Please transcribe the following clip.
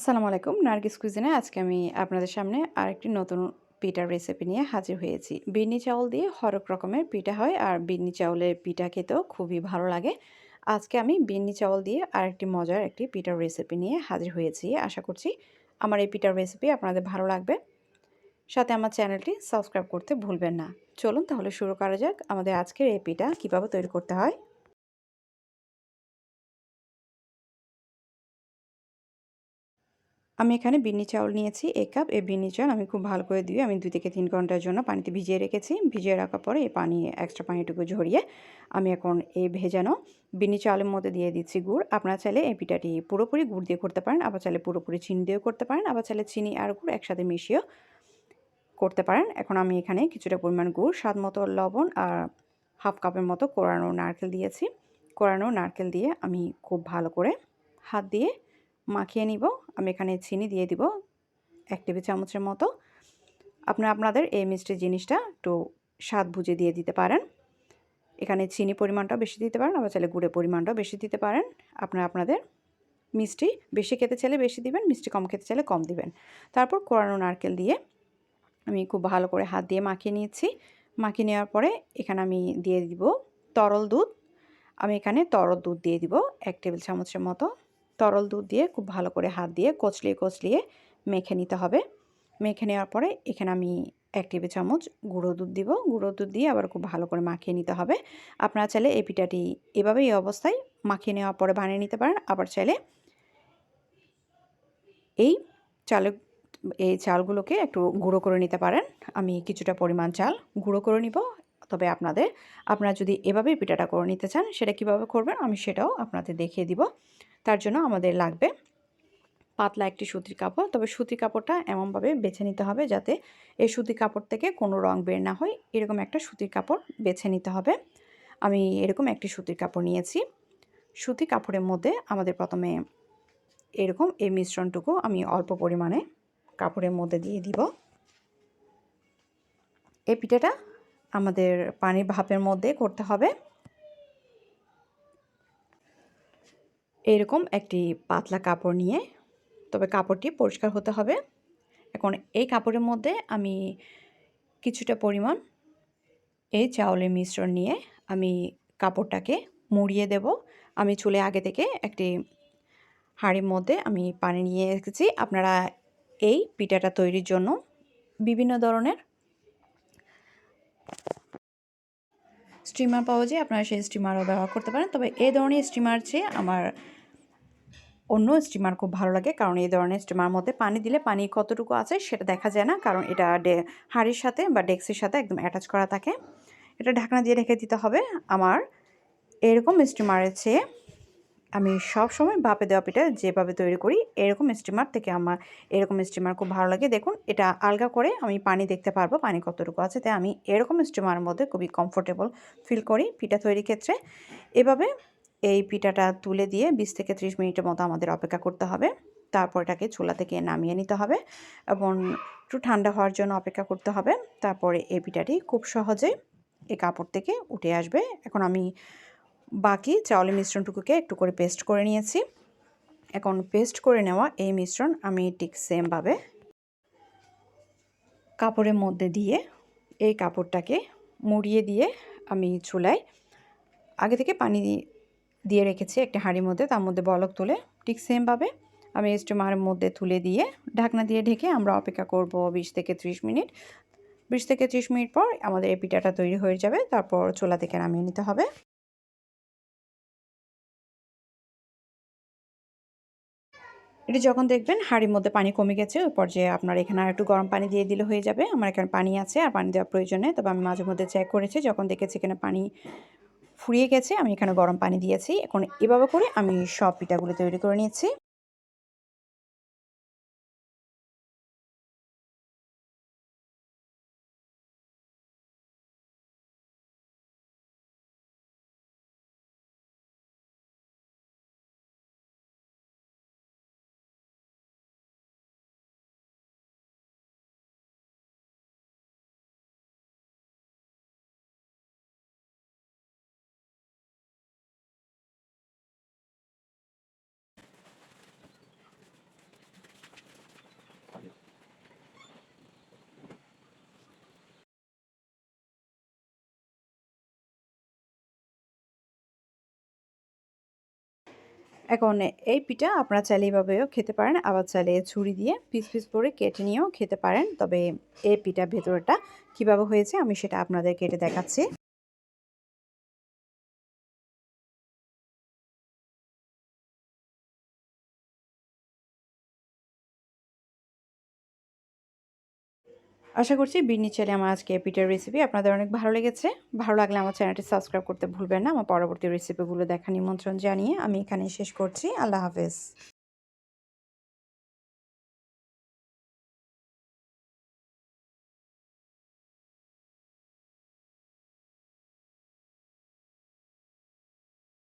আসসালামু আলাইকুম, নার্গিস কুইজিনে আজকে আমি আপনাদের সামনে আরেকটি নতুন পিঠার রেসিপি নিয়ে হাজির হয়েছি। বিন্নি চাউল দিয়ে হরেক রকমের পিঠা হয় আর বিন্নি চাউলের পিঠা খেতেও খুবই ভালো লাগে। আজকে আমি বিন্নি চাউল দিয়ে আরেকটি মজার একটি পিঠার রেসিপি নিয়ে হাজির হয়েছি। আশা করছি আমার এই পিঠার রেসিপি আপনাদের ভালো লাগবে। সাথে আমার চ্যানেলটি সাবস্ক্রাইব করতে ভুলবেন না। চলুন তাহলে শুরু করা যাক আমাদের আজকের এই পিঠা কীভাবে তৈরি করতে হয়। আমি এখানে বিন্নি চাউল নিয়েছি, এক কাপ। এই বিন্নি চাউল আমি খুব ভালো করে দিয়ে আমি দুই থেকে তিন ঘণ্টার জন্য পানিতে ভিজিয়ে রেখেছি। ভিজিয়ে রাখার পরে এই পানি এক্সট্রা পানিটুকু ঝরিয়ে আমি এখন এই ভেজানো বিন্নি চাউলের মধ্যে দিয়ে দিচ্ছি গুড়। আপনারা চাইলে এই পিঠাটি পুরোপুরি গুড় দিয়ে করতে পারেন, আবার চাইলে পুরোপুরি চিনি দিয়েও করতে পারেন, আবার চাইলে চিনি আর গুড় একসাথে মিশিয়েও করতে পারেন। এখন আমি এখানে কিছুটা পরিমাণ গুড়, স্বাদ মতো লবণ আর হাফ কাপের মতো কোরানো নারকেল দিয়েছি। কোরানো নারকেল দিয়ে আমি খুব ভালো করে হাত দিয়ে মাখিয়ে নিব। আমি এখানে চিনি দিয়ে দিব এক টেবিল চামচের মতো। আপনারা আপনাদের এই মিষ্টি জিনিসটা একটু স্বাদ বুঝে দিয়ে দিতে পারেন। এখানে চিনি পরিমাণটাও বেশি দিতে পারেন, আবার চাইলে গুড়ের পরিমাণটাও বেশি দিতে পারেন। আপনারা আপনাদের মিষ্টি বেশি খেতে চাইলে বেশি দিবেন, মিষ্টি কম খেতে চাইলে কম দিবেন। তারপর কোরানো নারকেল দিয়ে আমি খুব ভালো করে হাত দিয়ে মাখিয়ে নিয়েছি। মাখিয়ে নেওয়ার পরে এখানে আমি দিয়ে দিব তরল দুধ। আমি এখানে তরল দুধ দিয়ে দিব এক টেবিল চামচের মতো। তরল দুধ দিয়ে খুব ভালো করে হাত দিয়ে কচলিয়ে কচলিয়ে মেখে নিতে হবে। মেখে নেওয়ার পরে এখানে আমি এক টেবিল চামচ গুঁড়ো দুধ দিব। গুঁড়ো দুধ দিয়ে আবার খুব ভালো করে মাখিয়ে নিতে হবে। আপনারা চাইলে এই পিঠাটি এভাবে এই অবস্থায় মাখিয়ে নেওয়ার পরে বানিয়ে নিতে পারেন। আবার চাইলে এই চালে, এই চালগুলোকে একটু গুঁড়ো করে নিতে পারেন। আমি কিছুটা পরিমাণ চাল গুঁড়ো করে নিব। তবে আপনাদের, আপনারা যদি এভাবেই পিঠাটা করে নিতে চান, সেটা কীভাবে করবেন আমি সেটাও আপনাদের দেখিয়ে দিব। তার জন্য আমাদের লাগবে পাতলা একটি সুতির কাপড়। তবে সুতির কাপড়টা এমনভাবে বেছে নিতে হবে যাতে এই সুতির কাপড় থেকে কোনো রং বের না হয়। এরকম একটা সুতির কাপড় বেছে নিতে হবে। আমি এরকম একটি সুতির কাপড় নিয়েছি। সুতি কাপড়ের মধ্যে আমাদের প্রথমে এরকম এই মিশ্রণটুকু আমি অল্প পরিমাণে কাপড়ের মধ্যে দিয়ে দিব। এই পিঠাটা আমাদের পানির ভাপের মধ্যে করতে হবে। এরকম একটি পাতলা কাপড় নিয়ে, তবে কাপড়টি পরিষ্কার হতে হবে। এখন এই কাপড়ের মধ্যে আমি কিছুটা পরিমাণ এই চাউলের মিশ্রণ নিয়ে আমি কাপড়টাকে মুড়িয়ে দেব। আমি চুলে আগে থেকে একটি হাঁড়ির মধ্যে আমি পানি নিয়ে রেখেছি। আপনারা এই পিঠাটা তৈরির জন্য বিভিন্ন ধরনের স্টিমার পাওয়া যায়। আপনারা সেই স্টিমারও ব্যবহার করতে পারেন। তবে এই ধরনের স্টিমার চেয়ে আমার অন্য স্টিমার খুব ভালো লাগে, কারণ এই ধরনের স্টিমার মধ্যে পানি দিলে পানি কতটুকু আছে সেটা দেখা যায় না, কারণ এটা হাঁড়ির সাথে বা ডেক্সের সাথে একদম অ্যাটাচ করা থাকে। এটা ঢাকনা দিয়ে রেখে দিতে হবে। আমার এরকম স্টিমারের চেয়ে আমি সব সময় ভাপে দেওয়া পিঠা যেভাবে তৈরি করি, এরকম স্টিমার থেকে আমার এরকম স্টিমার খুব ভালো লাগে। দেখুন, এটা আলগা করে আমি পানি দেখতে পারব পানি কতটুকু আছে, তাই আমি এরকম স্টিমারের মধ্যে খুবই কমফোর্টেবল ফিল করি পিঠা তৈরির ক্ষেত্রে। এভাবে এই পিঠাটা তুলে দিয়ে বিশ থেকে ত্রিশ মিনিটের মতো আমাদের অপেক্ষা করতে হবে। তারপর এটাকে চুলা থেকে নামিয়ে নিতে হবে এবং একটু ঠান্ডা হওয়ার জন্য অপেক্ষা করতে হবে। তারপরে এই পিঠাটি খুব সহজে এই কাপড় থেকে উঠে আসবে। এখন আমি বাকি চাউলের মিশ্রণটুকুকে একটু করে পেস্ট করে নিয়েছি। এখন পেস্ট করে নেওয়া এই মিশ্রণ আমি ঠিক সেমভাবে কাপড়ের মধ্যে দিয়ে এই কাপড়টাকে মুড়িয়ে দিয়ে আমি চুলায় আগে থেকে পানি দিয়ে রেখেছি একটা হাঁড়ির মধ্যে, তার মধ্যে বলক তুলে ঠিক সেমভাবে আমি স্টিমারের মধ্যে তুলে দিয়ে ঢাকনা দিয়ে ঢেকে আমরা অপেক্ষা করব বিশ থেকে ত্রিশ মিনিট। বিশ থেকে ত্রিশ মিনিট পর আমাদের এই পিঠাটা তৈরি হয়ে যাবে, তারপর চোলা থেকে নামিয়ে নিতে হবে। এটি যখন দেখবেন হাঁড়ির মধ্যে পানি কমে গেছে ওই পর্যায়ে আপনার এখানে আর একটু গরম পানি দিয়ে দিলে হয়ে যাবে। আমার এখানে পানি আছে আর পানি দেওয়ার প্রয়োজন নেই, তবে আমি মাঝে মধ্যে চেক করেছি, যখন দেখেছি এখানে পানি ফুরিয়ে গেছে, আমি এখানে গরম পানি দিয়েছি। এখন এভাবে করে আমি সব পিঠাগুলো তৈরি করে নিয়েছি এখন এই পিঠা আপনারা চাইলে এইভাবেও খেতে পারেন, আবার চাইলে ছুরি দিয়ে পিস পিস করে কেটে নিয়েও খেতে পারেন। তবে এই পিঠা ভেতরটা কীভাবে হয়েছে আমি সেটা আপনাদের কেটে দেখাচ্ছি। আশা করছি বিরনি ছেলে আমার আজকে পিঠার রেসিপি আপনাদের অনেক ভালো লেগেছে। ভালো লাগলে আমার চ্যানেলটি সাবস্ক্রাইব করতে ভুলবেন না। আমার পরবর্তী রেসিপিগুলো দেখা নিমন্ত্রণ জানিয়ে আমি এখানে শেষ করছি। আল্লাহ হাফেজ।